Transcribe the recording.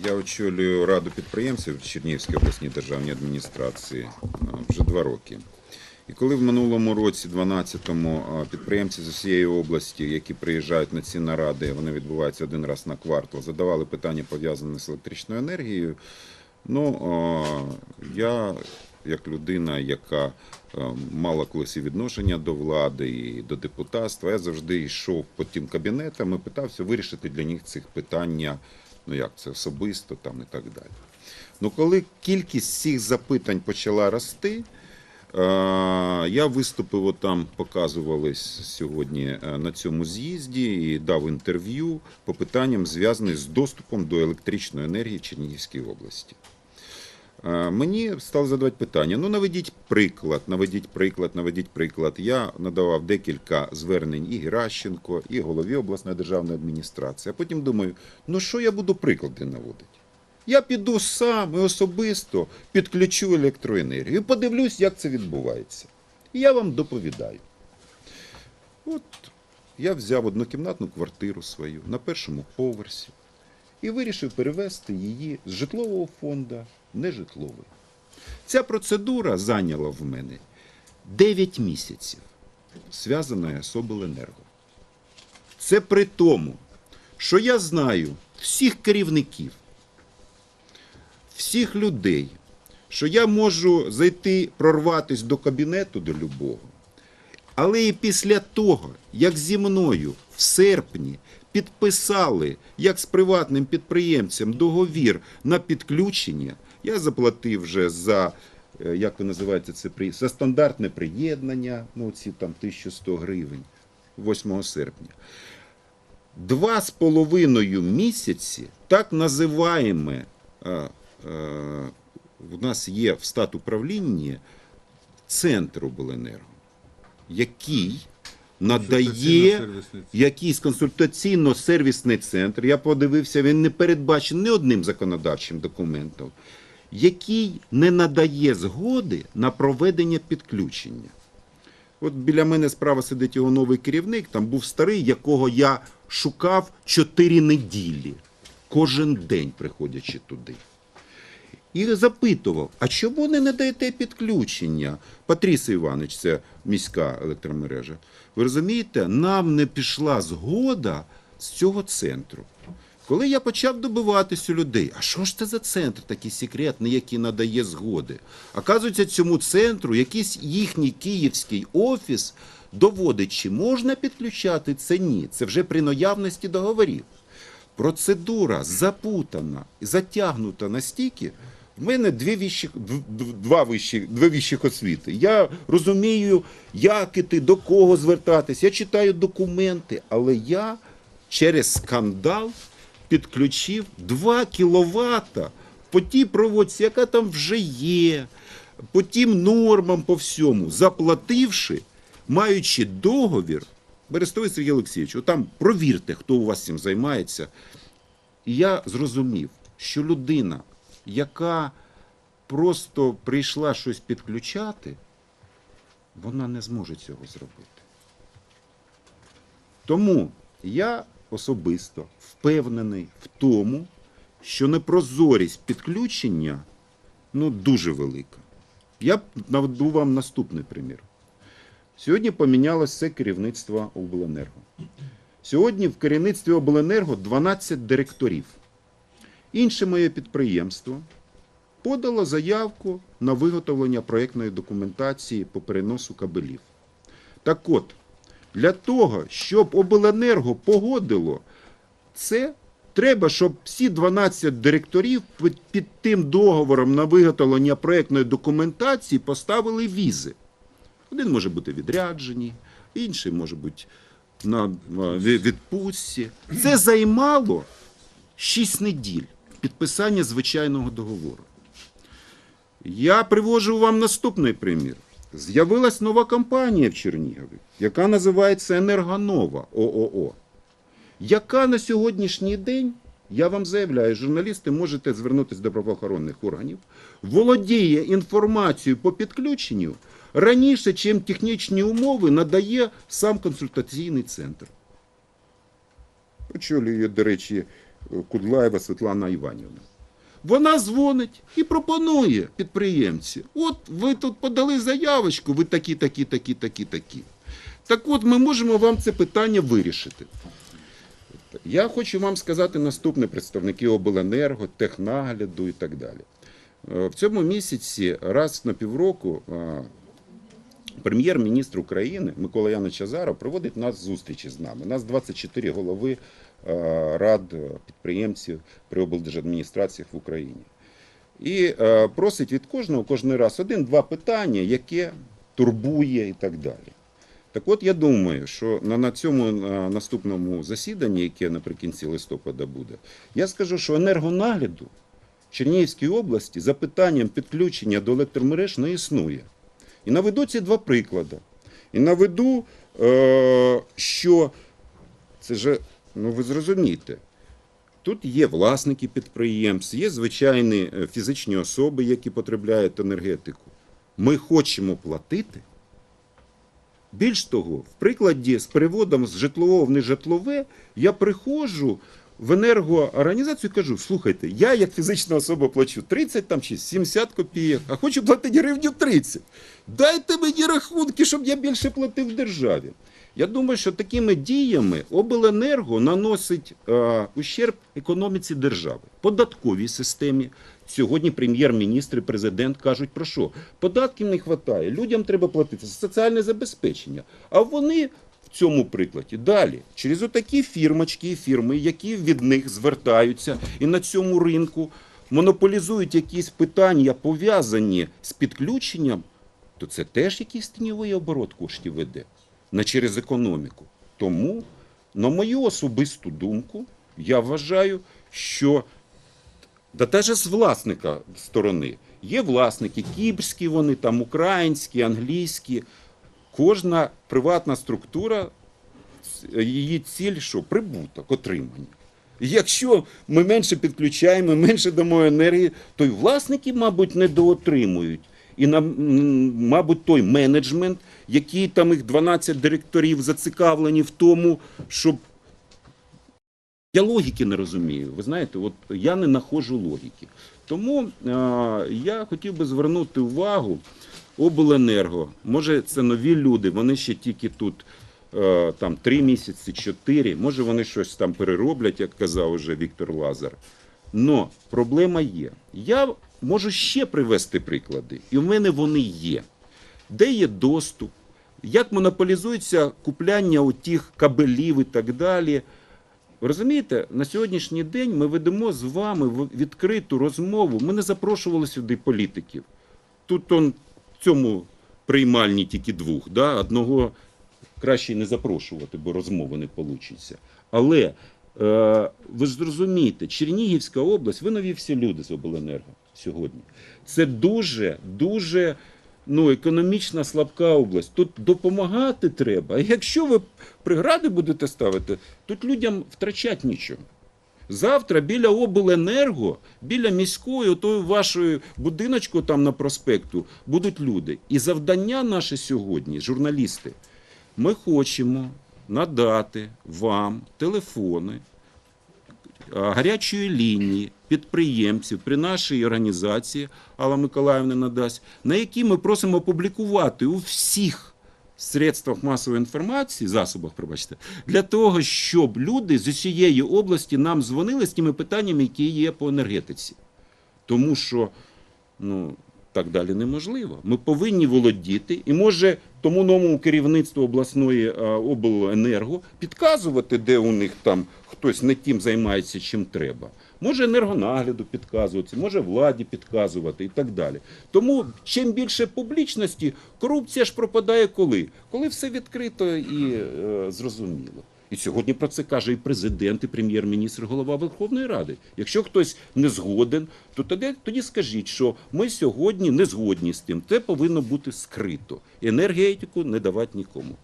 Я очолюю раду підприємців Чернігівської обласній державній адміністрації е, вже два роки. І коли в минулому році, 12-му, е, підприємці з усієї області, які приїжджають на ці наради, вони відбуваються один раз на квартал, задавали питання пов'язані з електричною енергією. Ну, е, я, як людина, яка мала колись і відношення до влади і до депутатства, я завжди йшов по тим кабінетам і питався вирішити для них цих питання, ну як це особисто там і так далі. Ну, коли кількість цих запитань почала рости, е, я виступив, там показувались сьогодні е, на цьому з'їзді і дав інтерв'ю по питанням, зв'язаним з доступом до електричної енергії Чернігівської області. Мені стали задавати питання: ну наведіть приклад, наведіть приклад, наведіть приклад. Я надавав декілька звернень і Геращенко, і голові обласної державної адміністрації. А потім думаю, ну що я буду приклади наводити? Я піду сам і особисто підключу електроенергію подивлюсь, як це відбувається. І я вам доповідаю. От я взяв однокімнатну квартиру свою на першому поверсі і вирішив перевести її з житлового фонду нежитловий. Ця процедура зайняла в мене 9 місяців, зв'язана з обленерго. Це при тому, що я знаю всіх керівників, всіх людей, що я можу зайти, прорватися до кабінету до любого. Але і після того, як зі мною в серпні підписали, як з приватним підприємцем, договір на підключення, я заплатив вже за, е, як ви називаєте це, за стандартне приєднання, ну ці там 1100 гривень 8 серпня. Два з половиною місяці, так називаємо, е, е, в нас є в стат управлінні центр обленерго, який надає якийсь консультаційно-сервісний центр. Я подивився, він не передбачений ні одним законодавчим документом, який не надає згоди на проведення підключення. От біля мене справа сидить його новий керівник, там був старий, якого я шукав 4 неділі, кожен день приходячи туди. І запитував, а чому не надаєте підключення? Патрісій Іванович, це міська електромережа. Ви розумієте, нам не пішла згода з цього центру. Коли я почав добиватися у людей, а що ж це за центр такий секретний, який надає згоди? Оказується, цьому центру якийсь їхній київський офіс доводить, чи можна підключати це ні. Це вже при наявності договорів. Процедура запутана і затягнута настільки. В мене дві дв- два вищі, дві вищих освіти. Я розумію, як іти, до кого звертатись. Я читаю документи, але я через скандал підключив 2 кіловата по тій проводці, яка там вже є, по тим нормам, по всьому, заплативши, маючи договір. Берестовий Сергій Олексійович, там провірте, хто у вас цим займається. Я зрозумів, що людина, яка просто прийшла щось підключати, вона не зможе цього зробити. Тому я особисто впевнений в тому, що непрозорість підключення ну, дуже велика. Я наведу вам наступний примір. Сьогодні помінялося все керівництво обленерго. Сьогодні в керівництві обленерго 12 директорів. Інше моє підприємство подало заявку на виготовлення проєктної документації по переносу кабелів. Так от, для того, щоб обленерго погодило це, треба, щоб всі 12 директорів під, під тим договором на виготовлення проєктної документації поставили візи. Один може бути відряджені, інший може бути на відпустці. Це займало 6 неділь підписання звичайного договору. Я привожу вам наступний примір. З'явилась нова компанія в Чернігові, яка називається Енергонова ООО, яка на сьогоднішній день, я вам заявляю, журналісти можете звернутися до правоохоронних органів, володіє інформацією по підключенню раніше, чим технічні умови надає сам консультаційний центр. Очолює, до речі, Кудлаєва Світлана Іванівна. Вона дзвонить і пропонує підприємці. От ви тут подали заявочку, ви такі, такі, такі, такі, такі. Так от ми можемо вам це питання вирішити. Я хочу вам сказати наступне представники обленерго, технагляду і так далі. Е, В цьому місяці раз на півроку е, прем'єр-міністр України Микола Янович Азаров проводить нас зустрічі з нами. Нас 24 голови е, рад е, підприємців при облдержадміністраціях в Україні. І е, просить від кожного кожен раз один-два питання, яке турбує і так далі. Так от я думаю, що на, на цьому наступному засіданні, яке наприкінці листопада буде, я скажу, що енергонагляду в Чернігівській області за питанням підключення до електромереж не існує. І наведу ці два приклади. І наведу, е, що це ж, ну ви зрозумієте, тут є власники підприємств, є звичайні е, фізичні особи, які потребляють енергетику. Ми хочемо платити. Більш того, в прикладі з переводом з житлового в нежитлове я приходжу в енергоорганізацію кажу: слухайте, я як фізична особа плачу 30 там чи 70 копійок, а хочу платити гривню 30. Дайте мені рахунки, щоб я більше платив державі. Я думаю, що такими діями обленерго наносить е, ущерб економіці держави, податковій системі. Сьогодні прем'єр-міністр і президент кажуть про що? Податків не вистачає, людям треба платити за соціальне забезпечення. А вони цьому прикладі далі через отакі фірмочки і фірми, які від них звертаються і на цьому ринку монополізують якісь питання, пов'язані з підключенням, то це теж якийсь тіньовий оборот коштів веде не через економіку. Тому, на мою особисту думку, я вважаю, що да теж з власника сторони є власники кіпрські, вони там українські, англійські. Кожна приватна структура, її ціль, що прибуток, отримання. Якщо ми менше підключаємо, менше дамо енергії, то й власники, мабуть, недоотримують. І мабуть, той менеджмент, який там їх 12 директорів зацікавлені в тому, щоб. Я логіки не розумію. Ви знаєте, от я не знаходжу логіки. Тому е, я хотів би звернути увагу обленерго. Може, це нові люди, вони ще тільки тут е, там три місяці, чотири. Може, вони щось там перероблять, як казав уже Віктор Лазар. Но проблема є. Я можу ще привести приклади, і в мене вони є. Де є доступ, як монополізується купляння отих кабелів і так далі. Розумієте, на сьогоднішній день ми ведемо з вами відкриту розмову. Ми не запрошували сюди політиків. Тут он цьому приймальні тільки двох. Да? Одного краще не запрошувати, бо розмови не вийде. Але е, ви ж зрозумієте, Чернігівська область, ви нові всі люди з обленерго сьогодні. Це дуже, дуже ну, економічна слабка область. Тут допомагати треба. Якщо ви прегради будете ставити, тут людям втрачати нічого. Завтра біля обленерго, біля міської, отої вашої будиночку там на проспекту, будуть люди. І завдання наше сьогодні, журналісти, ми хочемо надати вам телефони гарячої лінії підприємців при нашій організації, Алла Миколаївна надасть, на які ми просимо опублікувати у всіх средствах масової інформації, засобах, пробачте, для того, щоб люди з усієї області нам дзвонили з тими питаннями, які є по енергетиці. Тому що ну, так далі неможливо. Ми повинні володіти, і може тому новому керівництву обласної обленерго підказувати, де у них там хтось не тим займається, чим треба. Може енергонагляду підказувати, може владі підказувати і так далі. Тому чим більше публічності, корупція ж пропадає коли? Коли все відкрито і е, зрозуміло. І сьогодні про це каже і президент, і прем'єр-міністр, голова Верховної Ради. Якщо хтось не згоден, то тоді, тоді скажіть, що ми сьогодні не згодні з тим. Це повинно бути скрито. Енергетику не давати нікому.